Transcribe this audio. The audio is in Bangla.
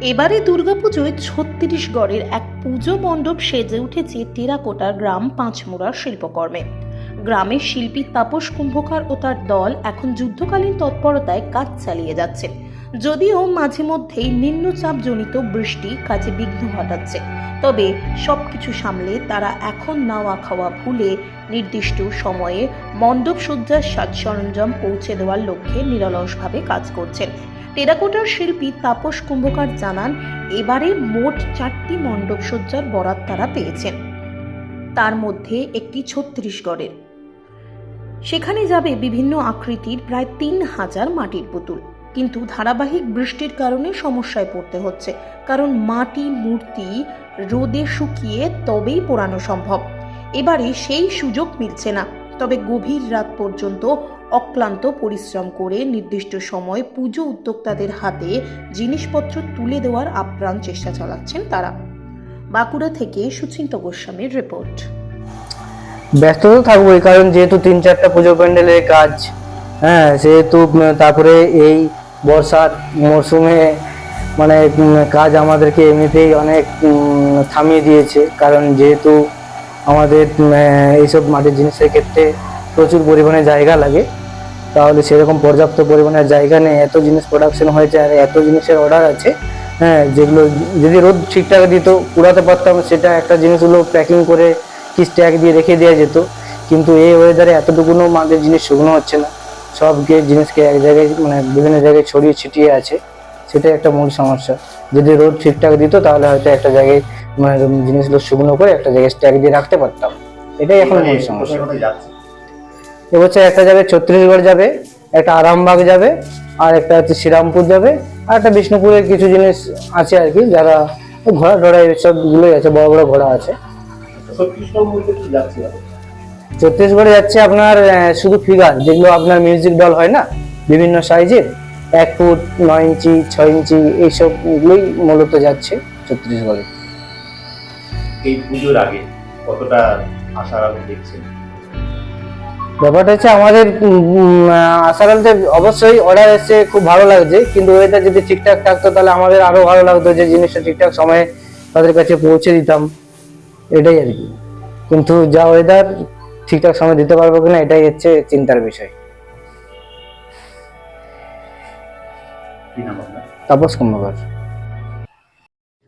এবারে দুর্গাপুজোয় ছত্তিশগড়ের এক পুজো মণ্ডপ সেজে উঠেছে টেরাকোটার গ্রাম পাঁচমোড়ার শিল্পকর্মে। গ্রামের শিল্পী তাপস কুম্ভকার ও তার দল এখন যুদ্ধকালীন তৎপরতায় কাজ চালিয়ে যাচ্ছে। যদিও মাঝে মধ্যেই নিম্নচাপজনিত বৃষ্টি কাজে বিঘ্ন ঘটাচ্ছে। তবে সবকিছু সামলে তারা এখন নাওয়া খাওয়া ভুলে নির্দিষ্ট সময়ে মণ্ডপ সজ্জার সাজ সরঞ্জাম পৌঁছে দেওয়ার লক্ষ্যে নিরলসভাবে কাজ করছেন। টেরাকোটার শিল্পী তাপস কুম্ভকার জানান, এবারে মোট চারটি মণ্ডপ সজ্জার বরাত তারা পেয়েছেন। তার মধ্যে একটি ছত্রিশগড়ের সেখানে যাবে বিভিন্ন আকৃতির প্রায় তিন হাজার মাটির পুতুল। কিন্তু ধারাবাহিক বৃষ্টির কারণে সমস্যায় পড়তে হচ্ছে। কারণ মাটি, মূর্তি, রোদে শুকিয়ে তবেই পোড়ানো সম্ভব। এবারে সেই সুযোগ মিলছে না। তবে গভীর রাত পর্যন্ত অক্লান্ত পরিশ্রম করে নির্দিষ্ট সময় পুজো উদ্যোক্তাদের হাতে জিনিসপত্র তুলে দেওয়ার আপ্রাণ চেষ্টা চালাচ্ছেন তারা। বাঁকুড়া থেকে সুচিন্ত গোস্বামীর রিপোর্ট। ব্যস্ত তো থাকবোই কারণ যেহেতু তিন চারটা পুজো প্যান্ডেলের কাজ হ্যাঁ সেহেতু তারপরে এই বর্ষার মরশুমে মানে কাজ আমাদেরকে এমনিতেই অনেক থামিয়ে দিয়েছে। কারণ যেহেতু আমাদের এইসব মাটির জিনিসের ক্ষেত্রে প্রচুর পরিমাণে জায়গা লাগে, তাহলে সেরকম পর্যাপ্ত পরিমাণে জায়গা নেই। এত জিনিস প্রোডাকশন হয়েছে আর এত জিনিসের অর্ডার আছে হ্যাঁ যেগুলো যদি রোদ ঠিকঠাক দিত, পুরাতে পারতাম, সেটা একটা জিনিসগুলো প্যাকিং করে কি স্ট্যাক দিয়ে রেখে দেওয়া যেত। কিন্তু এই ওয়েদারে এতটুকুনও আমাদের জিনিস শুকনো হচ্ছে না। সব জিনিসকে এক জায়গায় মানে বিভিন্ন জায়গায় ছড়িয়ে ছিটিয়ে আছে, সেটাই একটা মূল সমস্যা। যদি রোদ ঠিকঠাক দিত, তাহলে হয়তো একটা জায়গায় মানে জিনিসগুলো শুকনো করে একটা জায়গায় স্ট্যাক দিয়ে রাখতে পারতাম। এটাই এখন মূল সমস্যা। এবছর একটা যাবে, ছত্তিশগড় যাবে, একটা আরামবাগ যাবে, আর একটা হচ্ছে শ্রীরামপুর যাবে, আর একটা বিষ্ণুপুরের কিছু জিনিস আছে আর কি, যারা ঘোড়া টোড়া এইসবগুলোই আছে, বড় বড় ঘোড়া আছে। ছত্তিশগড় যাচ্ছে? ছত্তিশগড়ে যাচ্ছে আপনার শুধু ফিগার যেগুলো আপনার মিউজিক ডল হয় না বিভিন্ন সাইজের এক ফুট নয় ইঞ্চি ছয় ইঞ্চি এইসবগুলোই মূলত যাচ্ছে ছত্তিশগড়ে। এই পুজোর আগে কতটা আশার আলো দেখছেন? ব্যাপারটা হচ্ছে আমাদের আশা বলতে অবশ্যই অর্ডার এসছে খুব ভালো লাগছে কিন্তু ওয়েদার যদি ঠিকঠাক থাকতো তাহলে আমাদের আরও ভালো লাগতো যে জিনিসটা ঠিকঠাক সময়ে তাদের কাছে পৌঁছে দিতাম এটাই আর কি। কিন্তু যা ওয়েদার ঠিকঠাক সময় দিতে পারব কিনা এটাই হচ্ছে চিন্তার বিষয়। তাপস কুম্ভকার